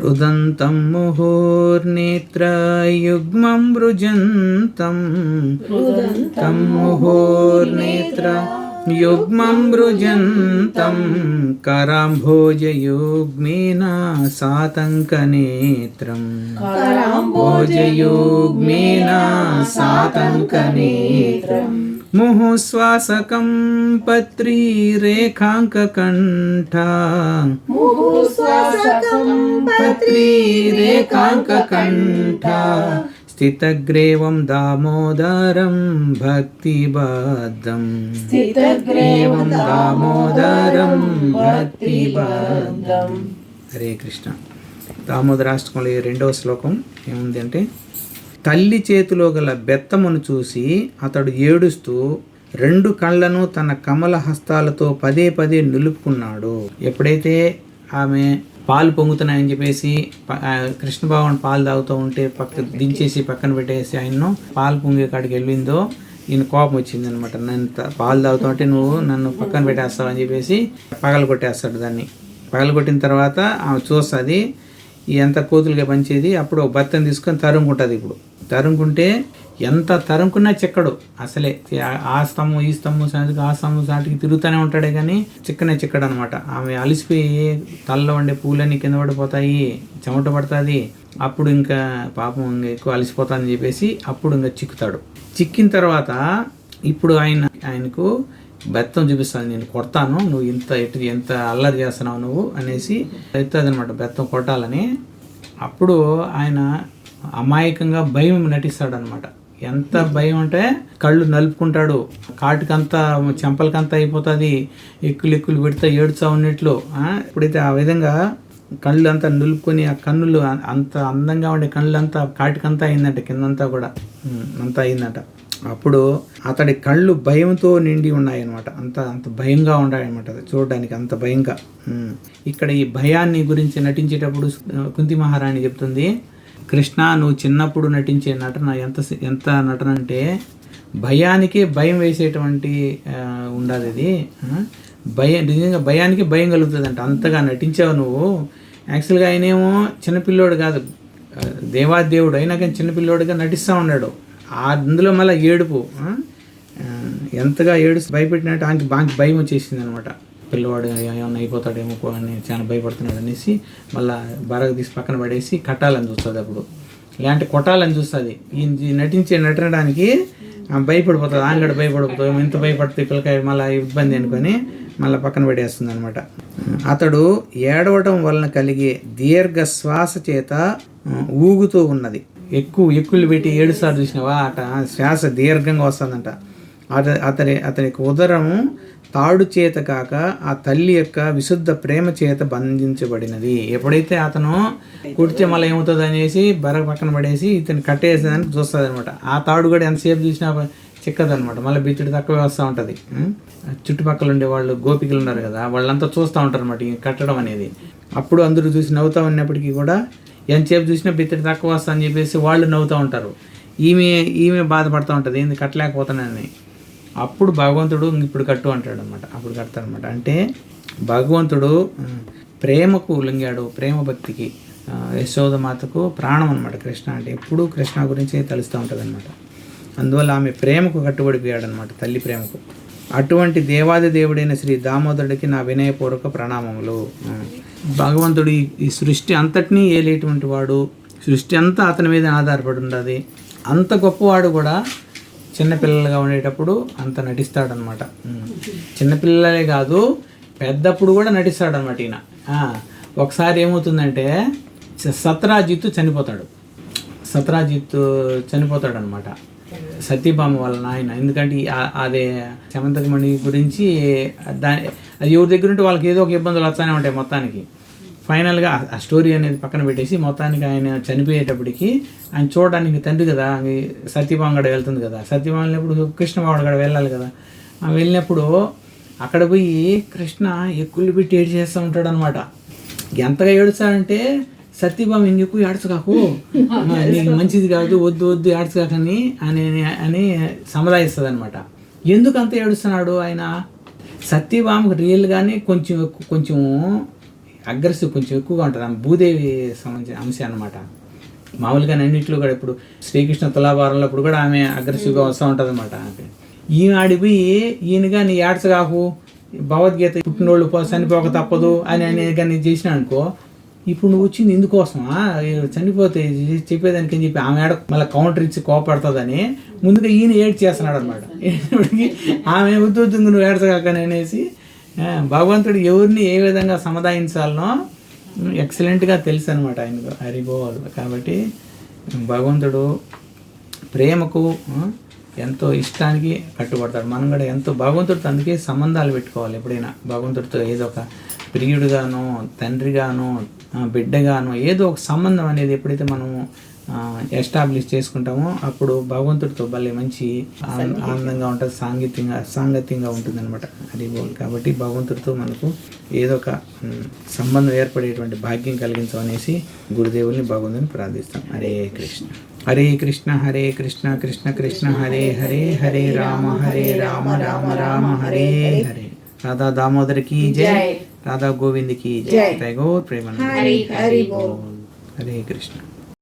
रुदन्तं मुहुर्नेत्रयुग्मं मृजन्तं रुदन्तं मुहुर्नेत्र युग्मं मृजन्तं कराम्भोजयुग्मेन सातङ्कनेत्रम् भोजयुग्मेन सातङ्कनेत्रम् मुहुश्वासकं पत्रीरेखाङ्ककण्ठा पत्रीरेखाङ्ककण्ठा स्थितग्रेवं दामोदरं भक्तिबद्धम् स्थितग्रेवं दामोदरं భక్తిబద్ధం హరే కృష్ణ దామోదరాష్టకంలో ఈ రెండవ శ్లోకం ఏముంది అంటే తల్లి చేతిలో గల బెత్తమును చూసి అతడు ఏడుస్తూ రెండు కళ్ళను తన కమల హస్తాలతో పదే పదే నిలుపుకున్నాడు. ఎప్పుడైతే ఆమె పాలు పొంగుతున్నాయని చెప్పేసి కృష్ణ భగవాన్ పాలు తాగుతూ ఉంటే పక్క దించేసి పక్కన పెట్టేసి ఆయన్ను పాలు పొంగే కాడికి వెళ్ళిందో ఈయన కోపం వచ్చింది అనమాట నన్ను పాలు తాగుతూ ఉంటే నువ్వు నన్ను పక్కన పెట్టేస్తావు? అని చెప్పేసి పగల కొట్టేస్తాడు దాన్ని. పగల కొట్టిన తర్వాత ఆమె చూస్తుంది ఎంత కోతులుగా పంచేది అప్పుడు ఒక బత్తని తీసుకొని తరుముకుంటుంది ఇప్పుడు. తరుముకుంటే ఎంత తరుముకున్నా చిక్కడు. అసలే ఆ- స్తంభం ఈ స్తంభం సాటికి ఆ స్తంభం సాటికి తిరుగుతూనే ఉంటాడే కానీ చిక్కనే చిక్కడు అనమాట ఆమె అలిసిపోయి తలలో ఉండే పూలన్నీ కింద పడిపోతాయి చెమట పడుతుంది. అప్పుడు ఇంకా పాపం ఇంకా ఎక్కువ అలసిపోతుందని చెప్పేసి అప్పుడు ఇంకా చిక్కుతాడు. చిక్కిన తర్వాత ఇప్పుడు ఆయన ఆయనకు బెత్తం చూపిస్తాను నేను కొడతాను నువ్వు ఇంత ఎటు ఎంత అల్లరి చేస్తున్నావు నువ్వు అనేసి ఎత్తుంది అనమాట బెత్తం కొట్టాలని. అప్పుడు ఆయన అమాయకంగా భయం నటిస్తాడనమాట. ఎంత భయం అంటే కళ్ళు నలుపుకుంటాడు. కాటుకంతా చెంపలకంతా అయిపోతుంది. ఎక్కులు ఎక్కులు పెడితే ఏడుచా ఉన్నట్లు. ఇప్పుడైతే ఆ విధంగా కళ్ళు అంతా నిలుపుకొని ఆ కన్నులు అంత అందంగా ఉండే కళ్ళు అంతా కాటికంతా అయిందంట కిందంతా కూడా. అంతా అయిందంట. అప్పుడు అతడి కళ్ళు భయంతో నిండి ఉన్నాయన్నమాట. అంత అంత భయంగా ఉన్నాయన్నమాట అది. చూడడానికి అంత భయంగా. ఇక్కడ ఈ భయాన్ని గురించి నటించేటప్పుడు కుంతి మహారాణి చెప్తుంది కృష్ణ నువ్వు చిన్నప్పుడు నటించే నటన ఎంత ఎంత నటన అంటే భయానికి భయం వేసేటువంటి ఉండాలి ఉండదు ఇది భయం నిజంగా భయానికి భయం కలుగుతుంది అంట అంతగా నటించావు నువ్వు. యాక్చువల్గా ఆయనేమో చిన్నపిల్లోడు కాదు. దేవాదేవుడు అయినా కానీ చిన్నపిల్లోడుగా నటిస్తూ ఉన్నాడు. ఆ అందులో మళ్ళీ ఏడుపు. ఎంతగా ఏడుస్తూ భయపెట్టినట్టు ఆయనకి బాగా భయం వచ్చేసింది అనమాట పిల్లవాడు ఏమన్నా అయిపోతాడేమో కో అని చాలా భయపడుతున్నాడు అనేసి మళ్ళీ బరగ తీసి పక్కన పడేసి కట్టాలని చూస్తుంది అప్పుడు. ఇలాంటి కొట్టాలని చూస్తుంది. ఈ నటించే నటనడానికి భయపడిపోతుంది. ఆమె భయపడిపోతుంది. ఎంత భయపడితే పిల్లకాయ మళ్ళీ ఇబ్బంది అనుకొని మళ్ళీ పక్కన పడేస్తుంది అనమాట అతడు ఏడవటం వలన కలిగే దీర్ఘ శ్వాస చేత ఊగుతూ ఉన్నది. ఎక్కువ ఎక్కులు పెట్టి ఏడు సార్లు చూసినావా? అట శ్వాస దీర్ఘంగా వస్తుందంట. అత అతని ఉదరము తాడు చేత కాక ఆ తల్లి యొక్క విశుద్ధ ప్రేమ చేత బంధించబడినది. ఎప్పుడైతే అతను కుడితే మళ్ళీ ఏమవుతుంది అనేసి బర పక్కన పడేసి ఇతను కట్టేసేదానికి చూస్తుంది అనమాట ఆ తాడు కూడా ఎంతసేపు చూసినా చిక్కదు అనమాట మళ్ళీ బిచ్చుడు తక్కువే వస్తూ ఉంటుంది. చుట్టుపక్కల ఉండే వాళ్ళు గోపికలు ఉన్నారు కదా వాళ్ళంతా చూస్తూ ఉంటారు అనమాట కట్టడం అనేది. అప్పుడు అందరూ చూసి నవ్వుతూ ఉన్నప్పటికీ కూడా ఎంతసేపు చూసినా బిత్తడి తక్కువ వస్తా అని చెప్పేసి వాళ్ళు నవ్వుతూ ఉంటారు. ఈమె ఈమె బాధపడుతూ ఉంటుంది. ఏంది కట్టలేకపోతానని అప్పుడు భగవంతుడు ఇప్పుడు కట్టు అంటాడు అనమాట అప్పుడు కడతాడనమాట అంటే భగవంతుడు ప్రేమకు లొంగాడు ప్రేమ భక్తికి యశోద యశోదమాతకు ప్రాణం అనమాట కృష్ణ. అంటే ఎప్పుడూ కృష్ణ గురించి తలుస్తూ ఉంటుంది అనమాట అందువల్ల ఆమె ప్రేమకు కట్టుబడిపోయాడు అనమాట తల్లి ప్రేమకు. అటువంటి దేవాది దేవుడైన శ్రీ దామోదరుడికి నా వినయపూర్వక ప్రణామములు. భగవంతుడు ఈ- సృష్టి అంతటినీ ఏలేటువంటి వాడు సృష్టి అంతా అతని మీద ఆధారపడి ఉన్నది అంత గొప్పవాడు కూడా చిన్నపిల్లలుగా ఉండేటప్పుడు అంత నటిస్తాడనమాట చిన్నపిల్లలే కాదు పెద్దప్పుడు కూడా నటిస్తాడనమాట ఈయన. ఒకసారి ఏమవుతుందంటే సత్రాజిత్ చనిపోతాడు. సత్రాజిత్ చనిపోతాడనమాట సతీభామ వాళ్ళ నాయన. ఎందుకంటే అదే సమంతకమణి గురించి దాని అది ఎవరి దగ్గర ఉంటే వాళ్ళకి ఏదో ఒక ఇబ్బందులు వస్తానే ఉంటాయి మొత్తానికి. ఫైనల్గా ఆ- స్టోరీ అనేది పక్కన పెట్టేసి మొత్తానికి ఆయన చనిపోయేటప్పటికి ఆయన చూడడానికి తండ్రి కదా ఈ సత్యభామ గడ వెళ్తుంది కదా. సత్యభామ వెళ్ళినప్పుడు గడ వెళ్ళాలి కదా. ఆ వెళ్ళినప్పుడు అక్కడ పోయి కృష్ణ ఎక్కులు పెట్టి ఏడు చేస్తూ ఉంటాడు అనమాట ఎంతగా ఏడుస్తాడంటే సత్యభామ ఇంకెక్కు ఏడ్చకాకు? ఆ, నీకు మంచిది కాదు వద్దు వద్దు ఏడ్చకాకని అని అని సముదాయిస్తుంది అనమాట ఎందుకు అంత ఏడుస్తున్నాడు ఆయన? సత్యభామకు రియల్గానే కొంచెం కొంచెం అగ్రెసివ్ కొంచెం ఎక్కువగా ఉంటుంది. ఆమె భూదేవి సంబంధించిన అంశం అనమాట మామూలుగా అన్నింటిలో కూడా ఇప్పుడు శ్రీకృష్ణ తులాభారంలో అప్పుడు కూడా ఆమె అగ్రెసివ్గా వస్తూ ఉంటుంది అనమాట ఈమె ఆడిపోయి ఈయనగా నీ ఏడ్చ కాకు. భగవద్గీత పుట్టినోళ్ళు చనిపోక తప్పదు అని అని కానీ చేసిన అనుకో ఇప్పుడు నువ్వు వచ్చింది ఇందుకోసమా చనిపోతే చెప్పేదానికి అని చెప్పి ఆమె ఆడ మళ్ళీ కౌంటర్ ఇచ్చి కోపడుతుందని ముందుగా ఈయన ఏడ్ చేస్తున్నాడు అనమాట ఆమె వద్దు వద్దు నువ్వు ఏడ్చగాకని అనేసి భగవంతుడు ఎవరిని ఏ విధంగా సముదాయించాలనో ఎక్సలెంట్గా తెలుసు అనమాట ఆయనకు హరిబోల్ కాబట్టి భగవంతుడు ప్రేమకు ఎంతో ఇష్టానికి కట్టుబడతాడు. మనం కూడా ఎంతో భగవంతుడితో అందుకే సంబంధాలు పెట్టుకోవాలి ఎప్పుడైనా. భగవంతుడితో ఏదో ఒక ప్రియుడిగానో తండ్రిగానో బిడ్డగాను బిడ్డగానో ఏదో ఒక సంబంధం అనేది ఎప్పుడైతే మనము ఎస్టాబ్లిష్ చేసుకుంటామో. అప్పుడు భగవంతుడితో భలే మంచి ఆనందంగా ఉంటుంది సాంగత్యంగా సాంగత్యంగా ఉంటుంది అనమాట అది బోల్. కాబట్టి భగవంతుడితో మనకు ఏదో ఒక సంబంధం ఏర్పడేటువంటి భాగ్యం కలిగించమనేసి గురుదేవుల్ని భగవంతుని ప్రార్థిస్తాం. హరే కృష్ణ. హరే కృష్ణ హరే కృష్ణ కృష్ణ కృష్ణ హరే హరే హరే రామ హరే రామ రామ రామ హరే హరే. రాధా దామోదరికి జయ రాధా గోవింద్కి జయ ప్రేమ హరే కృష్ణ.